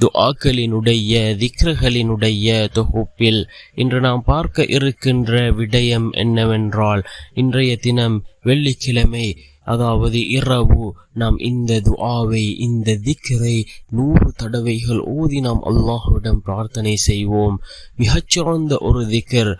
துஆக்களினுடைய திக்ருகளினுடைய தொகுப்பில் இன்று நாம் பார்க்க இருக்கின்ற விடயம் என்னவென்றால் இன்றைய தினம் வெள்ளிக்கிழமை அதாவது இரவு நாம் இந்த துஆவை இந்த திக்கரை நூறு தடவைகள் ஓதி நாம் அல்லாஹுவிடம் பிரார்த்தனை செய்வோம். மிகச்சிறந்த ஒரு திக்கர்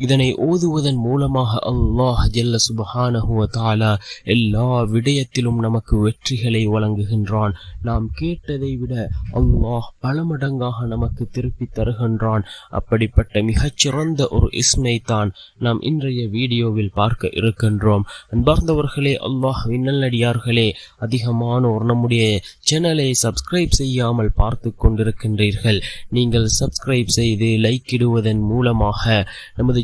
இதனை ஓதுவதன் மூலமாக அல்லாஹ் ஜல்ல சுபஹானஹுவ தாலா எல்லா விடயத்திலும் நமக்கு வெற்றிகளை வழங்குகின்றான். நாம் கேட்டதை விட அல்லாஹ் பல மடங்காக நமக்கு திருப்பி தருகின்றான். அப்படிப்பட்ட மிகச்சிறந்த ஒரு இஸ்மை தான் நாம் இன்றைய வீடியோவில் பார்க்க இருக்கின்றோம். அன்பார்ந்தவர்களே அல்லாஹ் விண்ணல்லடியார்களே அதிகமானோர் நம்முடைய சேனலை சப்ஸ்கிரைப் செய்யாமல் பார்த்து கொண்டிருக்கின்றீர்கள். நீங்கள் சப்ஸ்கிரைப் செய்து லைக் இடுவதன் மூலமாக நமது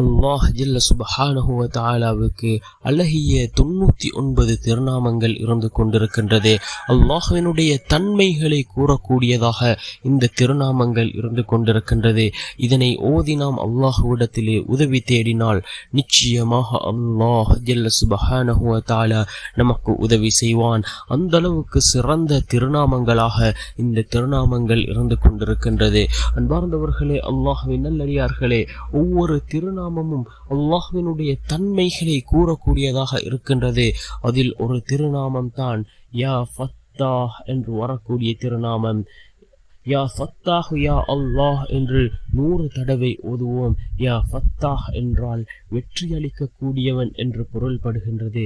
அல்லாஹ் ஜில்ல சுபஹானஹுவ தாலாவுக்கு அழகிய தொண்ணூற்றி ஒன்பது திருநாமங்கள் இருந்து கொண்டிருக்கின்றது. அல்லாஹுவினுடைய தன்மைகளை கூறக்கூடியதாக இந்த திருநாமங்கள் இருந்து கொண்டிருக்கின்றது. இதனை ஓதி நாம் அல்லாஹுவிடத்திலே உதவி தேடினால் நிச்சயமாக அல்லாஹ் ஜில்ல சுபஹானஹுவ தாலா நமக்கு உதவி செய்வான். அந்த அளவுக்கு சிறந்த திருநாமங்களாக இந்த திருநாமங்கள் இருந்து கொண்டிருக்கின்றது. அன்பார்ந்தவர்களே அல்லாஹுவின் நல்லடியார்களே ஒவ்வொரு திருநாம திருநாமமும் அல்லாஹ்வினுடைய தன்மைகளை கூறக்கூடியதாக இருக்கின்றது. அதில் ஒரு திருநாமம் தான் யா ஃபத்தாஹ் என்று வரக்கூடிய திருநாமம். யா ஃபத்தாஹ் யா அல்லாஹ் என்று நூறு தடவை ஓதுவோம். யா ஃபத்தாஹ் என்றால் வெற்றி அளிக்கக்கூடியவன் என்று பொருள்படுகின்றது.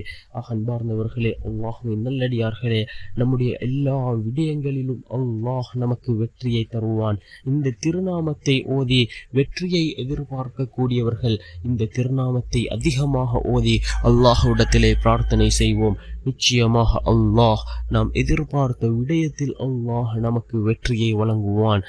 அன்பார்ந்தவர்களே அல்லாஹுவின் நல்லடியார்களே நம்முடைய எல்லா விடயங்களிலும் அல்லாஹ் நமக்கு வெற்றியை தருவான். இந்த திருநாமத்தை ஓதி வெற்றியை எதிர்பார்க்கக்கூடியவர்கள் இந்த திருநாமத்தை அதிகமாக ஓதி அல்லாஹுடத்திலே பிரார்த்தனை செய்வோம். நிச்சயமாக அல்லாஹ் நாம் எதிர்பார்த்த விடயத்தில் அல்லாஹ் நமக்கு வெற்றியை வழங்குவான்.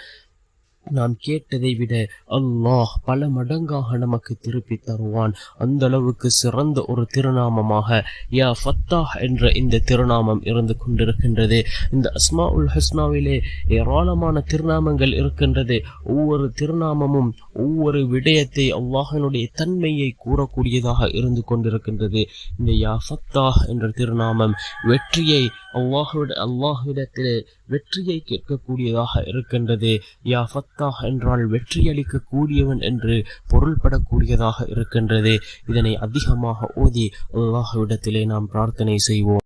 நாம் கேட்டதை விட அல்லாஹ் பல மடங்காக நமக்கு திருப்பி தருவான். அந்த அளவுக்கு சிறந்த ஒரு திருநாமமாக யா ஃபத்தாஹ் என்ற இந்த திருநாமம் இருந்து கொண்டிருக்கின்றது. இந்த அஸ்மா உல் ஹஸ்னாவிலே ஏராளமான திருநாமங்கள் இருக்கின்றது. ஒவ்வொரு திருநாமமும் ஒவ்வொரு விடயத்தை அல்லாஹனுடைய தன்மையை கூறக்கூடியதாக இருந்து கொண்டிருக்கின்றது. இந்த யா ஃபத்தாஹ் என்ற திருநாமம் வெற்றியை அல்லாஹுவிட அல்லாஹ்விடத்திலே வெற்றியை கேட்கக்கூடியதாக இருக்கின்றது. யா ஃபத் அத்தா என்றால் வெற்றியளிக்க கூடியவன் என்று பொருள்படக்கூடியதாக இருக்கின்றது. இதனை அதிகமாக ஓதி அல்லாஹ்விடத்திலே நாம் பிரார்த்தனை செய்வோம்.